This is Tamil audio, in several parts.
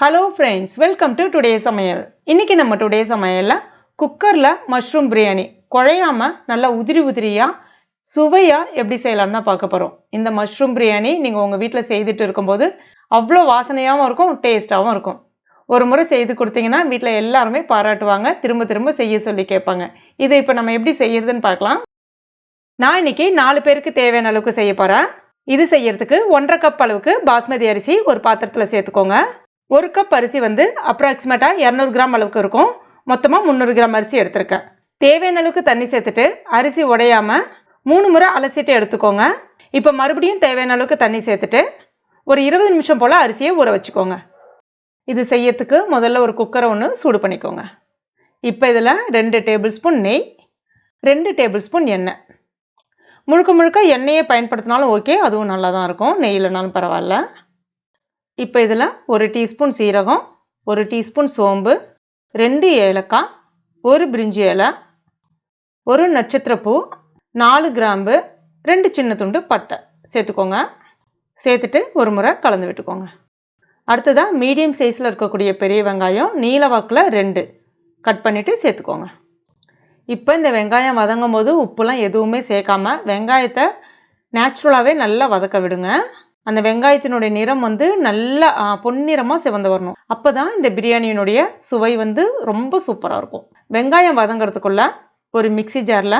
Hello friends welcome to today சமையல் இன்றைக்கி நம்ம டுடே சமையலில் குக்கரில் மஷ்ரூம் பிரியாணி குழையாமல் நல்லா உதிரி உதிரியாக சுவையாக எப்படி செய்யலாம்னு தான் பார்க்க போகிறோம் இந்த மஷ்ரூம் பிரியாணி நீங்கள் உங்கள் வீட்டில் செய்துட்டு இருக்கும்போது அவ்வளோ வாசனையாகவும் இருக்கும் டேஸ்ட்டாகவும் இருக்கும். ஒரு முறை செய்து கொடுத்தீங்கன்னா வீட்டில் எல்லாருமே பாராட்டுவாங்க திரும்ப திரும்ப செய்ய சொல்லி கேட்பாங்க. இதை இப்போ நம்ம எப்படி செய்யறதுன்னு பார்க்கலாம். நான் இன்னைக்கு நாலு பேருக்கு தேவையான அளவுக்கு செய்ய போகிறேன் இது செய்யறதுக்கு ஒன்றரை கப் அளவுக்கு பாஸ்மதி அரிசி ஒரு பாத்திரத்தில் சேர்த்துக்கோங்க. ஒரு கப் அரிசி வந்து அப்ராக்சிமேட்டாக இரநூறு கிராம் அளவுக்கு இருக்கும். மொத்தமாக முந்நூறு கிராம் அரிசி எடுத்திருக்கேன். தேவையான அளவுக்கு தண்ணி சேர்த்துட்டு அரிசி உடையாமல் மூணு முறை அலசிட்டு எடுத்துக்கோங்க. இப்போ மறுபடியும் தேவையான அளவுக்கு தண்ணி சேர்த்துட்டு ஒரு இருபது நிமிஷம் போல் அரிசியை ஊற வச்சுக்கோங்க. இது செய்யறதுக்கு முதல்ல ஒரு குக்கரை ஒன்று சூடு பண்ணிக்கோங்க. இப்போ இதில் ரெண்டு டேபிள் ஸ்பூன் நெய் ரெண்டு டேபிள் ஸ்பூன் எண்ணெய். முழுக்க முழுக்க எண்ணெயை பயன்படுத்தினாலும் ஓகே அதுவும் நல்லா தான் இருக்கும். நெய் இல்லைனாலும் பரவாயில்ல. இப்போ இதில் ஒரு டீஸ்பூன் சீரகம் ஒரு டீஸ்பூன் சோம்பு ரெண்டு ஏலக்காய் ஒரு பிரிஞ்சி இலை ஒரு நட்சத்திரப்பூ நாலு கிராம்பு ரெண்டு சின்ன துண்டு பட்டை. சேர்த்துக்கோங்க. சேர்த்துட்டு ஒரு முறை கலந்து விட்டுக்கோங்க. அடுத்ததாக மீடியம் சைஸில் இருக்கக்கூடிய பெரிய வெங்காயம் நீல வாக்கில் ரெண்டு. கட் பண்ணிவிட்டு சேர்த்துக்கோங்க. இப்போ இந்த வெங்காயம் வதங்கும் போது உப்புலாம் எதுவுமே சேர்க்காம வெங்காயத்தை நேச்சுரலாகவே நல்லா வதக்க விடுங்க. அந்த வெங்காயத்தினுடைய நிறம் வந்து நல்ல பொன்னிறமாக சிவந்து வரணும். அப்போ தான் இந்த பிரியாணியினுடைய சுவை வந்து ரொம்ப சூப்பராக இருக்கும். வெங்காயம் வதங்கிறதுக்குள்ள ஒரு மிக்சி ஜாரில்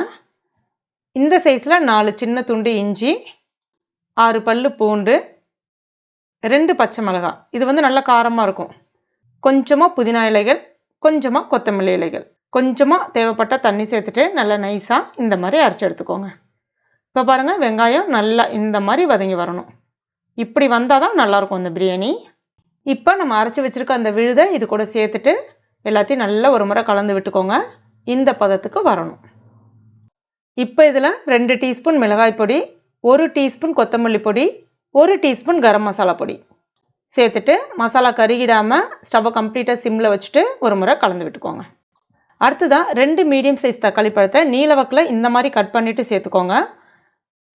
இந்த சைஸில் நாலு சின்ன துண்டு இஞ்சி ஆறு பல் பூண்டு ரெண்டு பச்சை மிளகாய். இது வந்து நல்ல காரமாக இருக்கும். கொஞ்சமாக புதினா இலைகள் கொஞ்சமாக கொத்தமல்லி இலைகள். கொஞ்சமாக தேவைப்பட்ட தண்ணி சேர்த்துட்டு நல்லா நைஸாக இந்த மாதிரி அரைச்சி எடுத்துக்கோங்க. இப்போ பாருங்கள் வெங்காயம் நல்லா இந்த மாதிரி வதங்கி வரணும். இப்படி வந்தால் தான் நல்லாயிருக்கும் இந்த பிரியாணி. இப்போ நம்ம அரைச்சி வச்சுருக்க அந்த விழுதை இது கூட சேர்த்துட்டு எல்லாத்தையும் நல்லா ஒரு முறை கலந்து விட்டுக்கோங்க. இந்த பதத்துக்கு வரணும். இப்போ இதில் ரெண்டு டீஸ்பூன் மிளகாய் பொடி ஒரு டீஸ்பூன் கொத்தமல்லி பொடி ஒரு டீஸ்பூன் கரம் மசாலா பொடி. சேர்த்துட்டு மசாலா கருகிடாமல் ஸ்டவ்வை கம்ப்ளீட்டாக சிம்மில் வச்சுட்டு ஒரு முறை கலந்து விட்டுக்கோங்க. அடுத்ததாக ரெண்டு மீடியம் சைஸ் தக்காளி பழத்தை நீலவக்கில் இந்த மாதிரி கட் பண்ணிவிட்டு சேர்த்துக்கோங்க.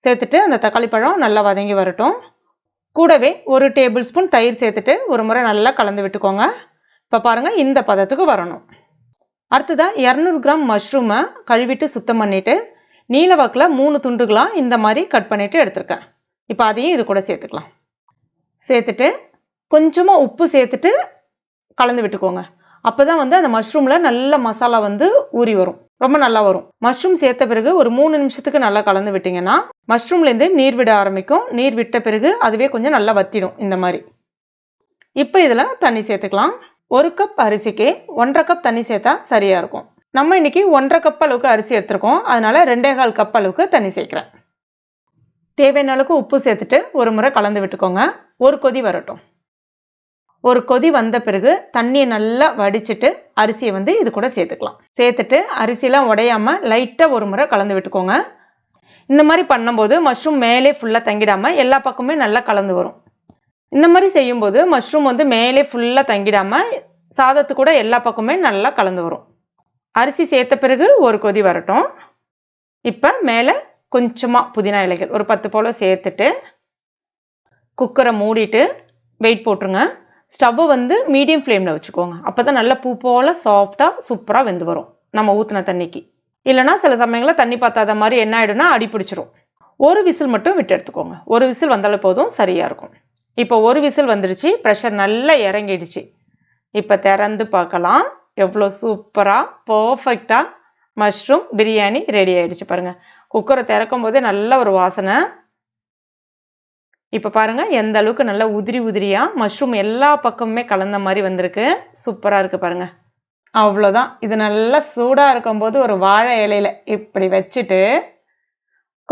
சேர்த்துட்டு அந்த தக்காளி பழம் நல்லா வதங்கி வரட்டும். கூடவே ஒரு டேபிள் ஸ்பூன் தயிர் சேர்த்துட்டு ஒரு முறை நல்லா கலந்து விட்டுக்கோங்க. இப்போ பாருங்கள் இந்த பதத்துக்கு வரணும். அடுத்ததாக இரநூறு கிராம் மஷ்ரூமை கழுவிட்டு சுத்தம் பண்ணிவிட்டு நீலவாக்கில் மூணு துண்டுகளாக இந்த மாதிரி கட் பண்ணிவிட்டு எடுத்திருக்கேன். இப்போ அதையும் இது கூட சேர்த்துக்கலாம். சேர்த்துட்டு கொஞ்சமாக உப்பு சேர்த்துட்டு கலந்து விட்டுக்கோங்க. அப்போ தான் வந்து அந்த மஷ்ரூமில் நல்ல மசாலா வந்து ஊறி வரும். ரொம்ப நல்லா வரும். மஷ்ரூம் சேர்த்த பிறகு ஒரு மூணு நிமிஷத்துக்கு நல்லா கலந்து விட்டிங்கன்னா மஷ்ரூம்லேருந்து நீர் விட ஆரம்பிக்கும். நீர் விட்ட பிறகு அதுவே கொஞ்சம் நல்லா வத்திடும் இந்த மாதிரி. இப்போ இதில் தண்ணி சேர்த்துக்கலாம். ஒரு கப் அரிசிக்கு ஒன்றரை கப் தண்ணி சேர்த்தா சரியாக இருக்கும். நம்ம இன்னைக்கு ஒன்றரை கப் அளவுக்கு அரிசி எடுத்திருக்கோம். அதனால் ரெண்டே கால் கப் அளவுக்கு தண்ணி சேர்க்குறேன். தேவையான அளவுக்கு உப்பு சேர்த்துட்டு ஒரு முறை கலந்து விட்டுக்கோங்க. ஒரு கொதி வரட்டும். ஒரு கொதி வந்த பிறகு தண்ணியை நல்லா வடிச்சிட்டு அரிசியை வந்து இது கூட சேர்த்துக்கலாம். சேர்த்துட்டு அரிசியெலாம் உடையாமல் லைட்டாக ஒரு முறை கலந்து விட்டுக்கோங்க. இந்த மாதிரி பண்ணும்போது மஷ்ரூம் மேலே ஃபுல்லாக தங்கிடாமல் எல்லா பக்கமே நல்லா கலந்து வரும். இந்த மாதிரி செய்யும்போது மஷ்ரூம் வந்து மேலே ஃபுல்லாக தங்கிடாமல் சாதத்து கூட எல்லா பக்கமே நல்லா கலந்து வரும். அரிசி சேர்த்த பிறகு ஒரு கொதி வரட்டும். இப்போ மேலே கொஞ்சமாக புதினா இலைகள் ஒரு பத்து போல் சேர்த்துட்டு குக்கரை மூடிட்டு வெயிட் போட்டுருங்க. ஸ்டவ்வை வந்து மீடியம் ஃப்ளேமில் வச்சுக்கோங்க. அப்போ தான் நல்லா பூ போல் சாஃப்டாக சூப்பராக வெந்து வரும். நம்ம ஊற்றின தண்ணிக்கு. இல்லைனா சில சமயங்களில் தண்ணி பார்த்தாத மாதிரி என்ன ஆகிடும்னா அடி பிடிச்சிரும். ஒரு விசில் மட்டும் விட்டு எடுத்துக்கோங்க. ஒரு விசில் வந்தாலும் போதும் சரியாக இருக்கும். இப்போ ஒரு விசில் வந்துடுச்சு ப்ரெஷர் நல்லா இறங்கிடுச்சு. இப்போ திறந்து பார்க்கலாம். எவ்வளோ சூப்பராக பர்ஃபெக்டாக மஷ்ரூம் பிரியாணி ரெடி ஆகிடுச்சு பாருங்கள் குக்கரை திறக்கும் போதே நல்ல ஒரு வாசனை. இப்போ பாருங்கள் எந்த அளவுக்கு நல்லா உதிரி உதிரியாக மஷ்ரூம் எல்லா பக்கமுமே கலந்த மாதிரி வந்திருக்கு. சூப்பராக இருக்குது பாருங்கள் அவ்வளோதான் இது நல்லா சூடாக இருக்கும்போது ஒரு வாழை இலையில இப்படி வச்சுட்டு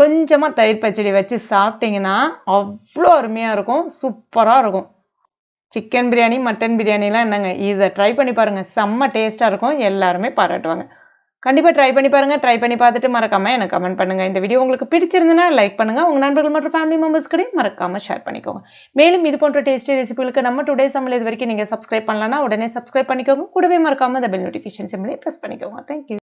கொஞ்சமாக தயிர் பச்சடி வச்சு சாப்பிட்டிங்கன்னா அவ்வளோ அருமையாக இருக்கும். சூப்பராக இருக்கும். சிக்கன் பிரியாணி மட்டன் பிரியாணிலாம் என்னங்க? இதை ட்ரை பண்ணி பாருங்கள் செம்ம டேஸ்ட்டாக இருக்கும். எல்லாருமே பாராட்டுவாங்க. கண்டிப்பாக ட்ரை பண்ணி பாருங்கள் ட்ரை பண்ணி பார்த்துட்டு மறக்காமல் எனக்கு கமெண்ட் பண்ணுங்கள் இந்த வீடியோ உங்களுக்கு பிடிச்சிருந்துன்னா லைக் பண்ணுங்கள் உங்கள் நண்பர்கள் மற்றும் ஃபேமிலி மெம்பர்ஸ் கூட மறக்காமல் ஷேர் பண்ணிக்கோங்க. மேலும் இது போன்ற டேஸ்டி ரெசிபிகளுக்கு நம்ம டுடே சமையல் இது வரைக்கும் நீங்கள் சப்ஸ்கிரைப் பண்ணலன்னா உடனே சப்ஸ்கிரைப் பண்ணிக்கோங்க. கூடவே மறக்காமல் இந்த பெல் நோட்டிஃபிகேஷன் சிம்லேயே ப்ரெஸ் பண்ணிக்கோங்க. Thank you